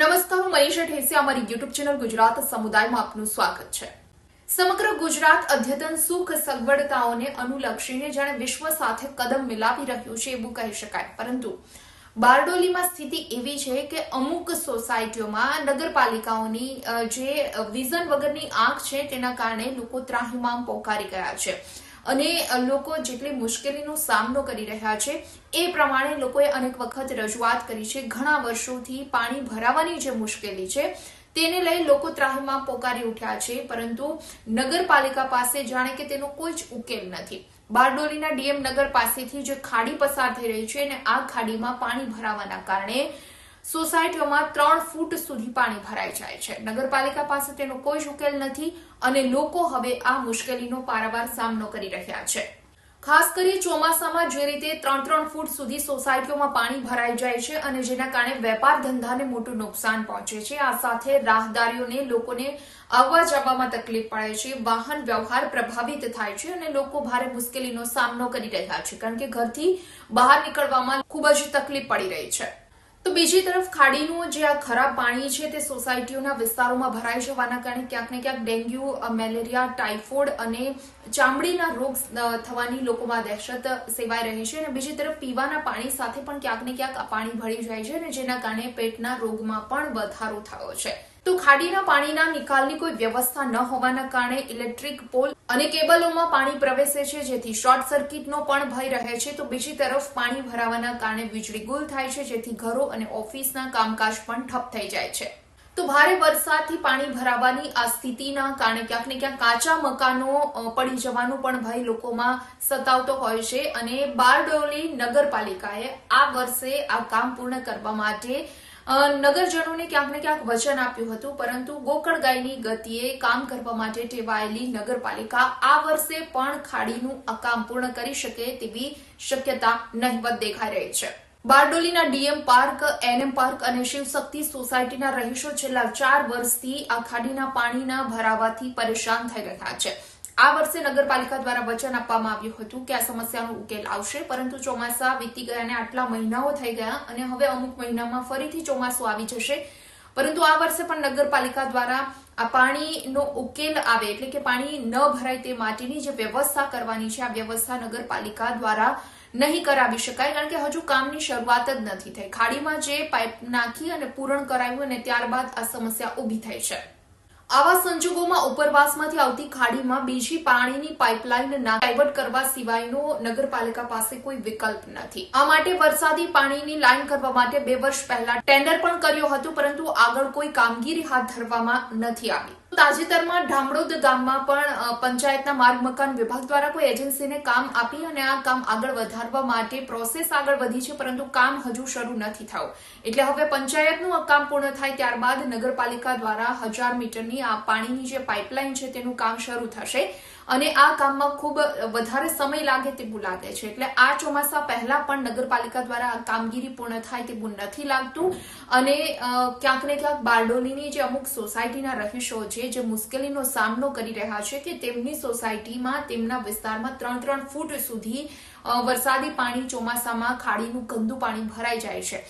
નમસ્કાર, હું મનીષા ઠેસી, અમારી યુટ્યુબ ચેનલ ગુજરાત સમુદાયમાં આપનું સ્વાગત છે. સમગ્ર ગુજરાત અદ્યતન સુખ સગવડતાઓને અનુલક્ષીને જાણે વિશ્વ સાથે કદમ મિલાવી રહ્યું છે એવું કહી શકાય. પરંતુ બારડોલીમાં સ્થિતિ એવી છે કે અમુક સોસાયટીઓમાં નગરપાલિકાઓની જે વિઝન વગરની આંખ છે તેના કારણે લોકો ત્રાહિમામ પોકારી ગયા છે. અને લોકો જેટલી મુશ્કેલીનો સામનો કરી રહ્યા છે, એ પ્રમાણે લોકોએ અનેક વખત રજૂઆત કરી છે. ઘણા વર્ષોથી પાણી ભરાવાની જે મુશ્કેલી છે, તેને લઈ લોકો ત્રાહમાં પોકારી ઉઠ્યા છે. પરંતુ નગરપાલિકા પાસે જાણે કે તેનો કોઈ જ ઉકેલ નથી. બારડોલીના ડીએમ નગર પાસેથી જે ખાડી પસાર થઈ રહી છે અને આ ખાડીમાં પાણી ભરાવાના કારણે સોસાયટીઓમાં ત્રણ ફૂટ સુધી પાણી ભરાઈ જાય છે. નગરપાલિકા પાસે તેનો કોઈ જ ઉકેલ નથી અને લોકો હવે આ મુશ્કેલીનો પારાવાર સામનો કરી રહ્યા છે. ખાસ કરી ચોમાસામાં જે રીતે ત્રણ ત્રણ ફૂટ સુધી સોસાયટીઓમાં પાણી ભરાઈ જાય છે અને જેના કારણે વેપાર ધંધાને મોટું નુકસાન પહોંચે છે. આ સાથે રાહદારીઓને લોકોને આવવા જવામાં તકલીફ પડે છે. વાહન વ્યવહાર પ્રભાવિત થાય છે અને લોકો ભારે મુશ્કેલીનો સામનો કરી રહ્યા છે કારણ કે ઘરથી બહાર નીકળવામાં ખૂબ જ તકલીફ પડી રહી છે. તો બીજી તરફ ખાડીનું જે આ ખરાબ પાણી છે તે સોસાયટીઓના વિસ્તારોમાં ભરાઈ જવાના કારણે ક્યાંક ને ક્યાંક ડેન્ગ્યુ, મેલેરિયા, ટાઇફોઇડ અને ચામડીના રોગ થવાની લોકોમાં દહેશત સેવાઈ રહી છે અને બીજી તરફ પીવાના પાણી સાથે પણ ક્યાંક ને ક્યાંક પાણી ભળી જાય છે અને જેના કારણે પેટના રોગમાં પણ વધારો થયો છે. તો ખાડીના પાણીના નિકાલની કોઈ વ્યવસ્થા ન હોવાના કારણે ઇલેક્ટ્રિક પોલ અને કેબલોમાં પાણી પ્રવેશે છે, જેથી શોર્ટ સર્કિટનો પણ ભય રહે છે. તો બીજી તરફ પાણી ભરાવાના કારણે વીજળી ગુલ થાય છે, જેથી ઘરો અને ઓફિસના કામકાજ પણ ઠપ થઈ જાય છે. તો ભારે વરસાદથી પાણી ભરાવાની આ સ્થિતિના કારણે ક્યાંક ને ક્યાંક કાચા મકાનો પડી જવાનો પણ ભય લોકોમાં સતાવતો હોય છે. અને બારડોલી નગરપાલિકાએ આ વર્ષે આ કામ પૂર્ણ કરવા માટે નગરજનોને ક્યાંક ને ક્યાંક વચન આપ્યું હતું, પરંતુ ગોકળ ગાયની ગતિએ કામ કરવા માટે ટેવાયેલી નગરપાલિકા આ વર્ષે પણ ખાડીનું આ કામ પૂર્ણ કરી શકે તેવી શક્યતા નહીવત દેખાઈ રહી છે. બારડોલીના ડીએમ પાર્ક, એનએમ પાર્ક અને શિવશક્તિ સોસાયટીના રહીશો છેલ્લા ચાર વર્ષથી આ ખાડીના પાણીના ભરાવાથી પરેશાન થઈ રહ્યા છે. આ વર્ષે નગરપાલિકા દ્વારા વચન આપવામાં આવ્યું હતું કે આ સમસ્યાનો ઉકેલ આવશે, પરંતુ ચોમાસા વીતી ગયા અને આટલા મહિનાઓ થઈ ગયા અને હવે અમુક મહિનામાં ફરીથી ચોમાસું આવી જશે. પરંતુ આ વર્ષે પણ નગરપાલિકા દ્વારા આ પાણીનો ઉકેલ આવે એટલે કે પાણી ન ભરાય તે માટેની જે વ્યવસ્થા કરવાની છે, આ વ્યવસ્થા નગરપાલિકા દ્વારા નહીં કરાવી શકાય, કારણ કે હજુ કામની શરૂઆત જ નથી થઈ. ખાડીમાં જે પાઇપ નાખી અને પૂરણ કરાવ્યું અને ત્યારબાદ આ સમસ્યા ઊભી થઈ છે. આવા સંજોગોમાં ઉપરવાસમાંથી આવતી ખાડીમાં બીજી પાણીની પાઇપલાઇન ડાયવર્ટ કરવા સિવાયનો નગરપાલિકા પાસે કોઈ વિકલ્પ નથી. આ માટે વરસાદી પાણીની લાઇન કરવા માટે બે વર્ષ પહેલા ટેન્ડર પણ કર્યો હતો, પરંતુ આગળ કોઈ કામગીરી હાથ ધરવામાં નથી આવી. તાજેતરમાં ધામડોદ ગામમાં પણ પંચાયતના માર્ગ મકાન વિભાગ દ્વારા કોઈ એજન્સીને કામ આપી અને આ કામ આગળ વધારવા માટે પ્રોસેસ આગળ વધી છે, પરંતુ કામ હજુ શરૂ નથી થયું. એટલે હવે પંચાયતનું કામ પૂર્ણ થાય ત્યારબાદ નગરપાલિકા દ્વારા હજાર મીટરની આ પાણીની જે પાઇપલાઇન છે, તેનું કામ શરૂ થશે. અને આ કામમાં ખૂબ વધારે સમય લાગે તેવું લાગે છે. એટલે આ ચોમાસા પહેલા પણ નગરપાલિકા દ્વારા આ કામગીરી પૂર્ણ થાય તેવું નથી લાગતું. અને ક્યાંક ને ક્યાંક બારડોલીની જે અમુક સોસાયટીના રહીશો છે, જે મુશ્કેલીનો સામનો કરી રહ્યા છે કે તેમની સોસાયટીમાં, તેમના વિસ્તારમાં ત્રણ ત્રણ ફૂટ સુધી વરસાદી પાણી ચોમાસામાં ખાડીનું ગંદુ પાણી ભરાઈ જાય છે.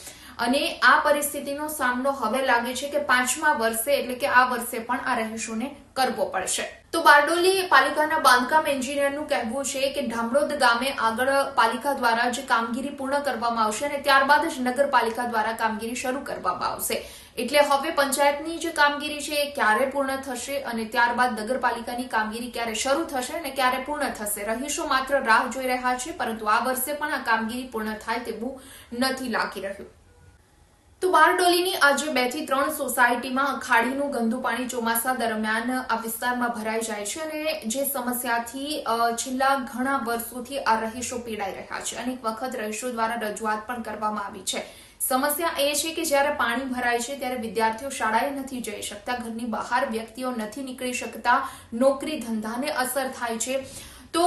અને આ પરિસ્થિતિનો સામનો હવે લાગે છે કે પાંચમા વર્ષે એટલે કે આ વર્ષે પણ આ રહીશોને કરવો પડશે. તો બારડોલી પાલિકાના બાંધકામ એન્જિનિયરનું કહેવું છે કે ઢામડોદ ગામે આગળ પાલિકા દ્વારા જે કામગીરી પૂર્ણ કરવામાં આવશે અને ત્યારબાદ જ નગરપાલિકા દ્વારા કામગીરી શરૂ કરવામાં આવશે. એટલે હવે પંચાયતની જે કામગીરી છે એ ક્યારે પૂર્ણ થશે અને ત્યારબાદ નગરપાલિકાની કામગીરી ક્યારે શરૂ થશે અને ક્યારે પૂર્ણ થશે? રહીશો માત્ર રાહ જોઈ રહ્યા છે, પરંતુ આ વર્ષે પણ આ કામગીરી પૂર્ણ થાય તેવું નથી લાગી રહ્યું. તો બારડોલીની આજે બેથી ત્રણ સોસાયટીમાં ખાડીનું ગંદુ પાણી ચોમાસા દરમિયાન આ વિસ્તારમાં ભરાઈ જાય છે અને જે સમસ્યાથી છેલ્લા ઘણા વર્ષોથી આ રહીશો પીડાઈ રહ્યા છે. અનેક વખત રહીશો દ્વારા રજૂઆત પણ કરવામાં આવી છે. સમસ્યા એ છે કે જ્યારે પાણી ભરાય છે ત્યારે વિદ્યાર્થીઓ શાળાએ નથી જઈ શકતા, ઘરની બહાર વ્યક્તિઓ નથી નીકળી શકતા, નોકરી ધંધાને અસર થાય છે. તો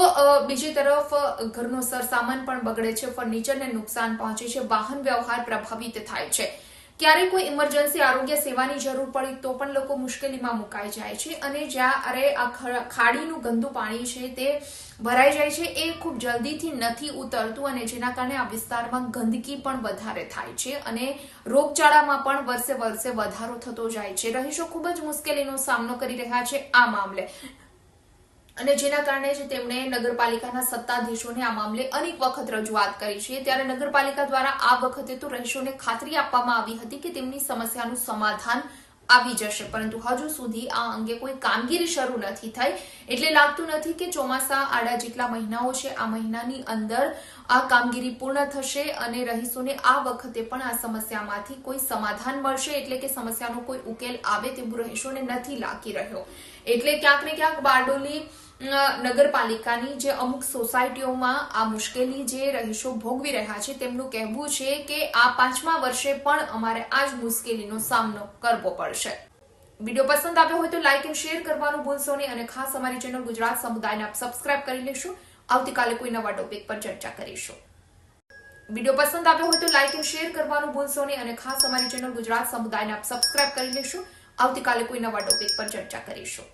બીજી તરફ ઘરનો સરસામાન પણ બગડે છે, ફર્નિચરને નુકસાન પહોંચે છે, વાહન વ્યવહાર પ્રભાવિત થાય છે. ક્યારેક કોઈ ઇમરજન્સી આરોગ્ય સેવાની જરૂર પડી તો પણ લોકો મુશ્કેલીમાં મુકાઈ જાય છે અને જ્યારે આ ખાડીનું ગંદુ પાણી છે તે ભરાઈ જાય છે, એ ખૂબ જલ્દીથી નથી ઉતરતું અને જેના કારણે આ વિસ્તારમાં ગંદકી પણ વધારે થાય છે અને રોગચાળામાં પણ વર્ષે વર્ષે વધારો થતો જાય છે. રહીશો ખૂબ જ મુશ્કેલીનો સામનો કરી રહ્યા છે આ મામલે. અને જેના કારણે જ તેમણે નગરપાલિકાના સત્તાધીશોને આ મામલે અનેક વખત રજૂઆત કરી છે. ત્યારે નગરપાલિકા દ્વારા આ વખતે તો રહીશોને ખાતરી આપવામાં આવી હતી કે તેમની સમસ્યાનું સમાધાન આવી જશે. પરંતુ હજુ સુધી આ અંગે કોઈ કામગીરી શરૂ નથી થઈ. એટલે લાગતું નથી કે ચોમાસા આડા જેટલા મહિનાઓ છે, આ મહિનાની અંદર આ કામગીરી પૂર્ણ થશે અને રહીશોને આ વખતે પણ આ સમસ્યામાંથી કોઈ સમાધાન મળશે. એટલે કે સમસ્યાનો કોઈ ઉકેલ આવે તેવું રહીશોને નથી લાગી રહ્યો. એટલે ક્યાંક ને ક્યાંક બારડોલી નગરપાલિકાની જે અમુક સોસાયટીઓમાં આ મુશ્કેલી જે રહીશો ભોગવી રહ્યા છે તેમનું કહેવું છે કે આ પાંચમા વર્ષે પણ અમારે આ જ મુશ્કેલીનો સામનો કરવો પડશે. વીડિયો પસંદ આવ્યો હોય તો લાઇક એન્ડ શેર કરવાનું ભૂલશો નહીં અને ખાસ અમારી ચેનલ ગુજરાત સમુદાયને આપ સબસ્ક્રાઇબ કરી લેશું. આવતીકાલે કોઈ નવા ટોપિક પર ચર્ચા કરીશું. વીડિયો પસંદ આવ્યો હોય તો લાઇક એન્ડ શેર કરવાનું ભૂલશો નહીં અને ખાસ અમારી ચેનલ ગુજરાત સમુદાયને આપ સબસ્ક્રાઇબ કરી લેશું. આવતીકાલે કોઈ નવા ટોપિક પર ચર્ચા કરીશું.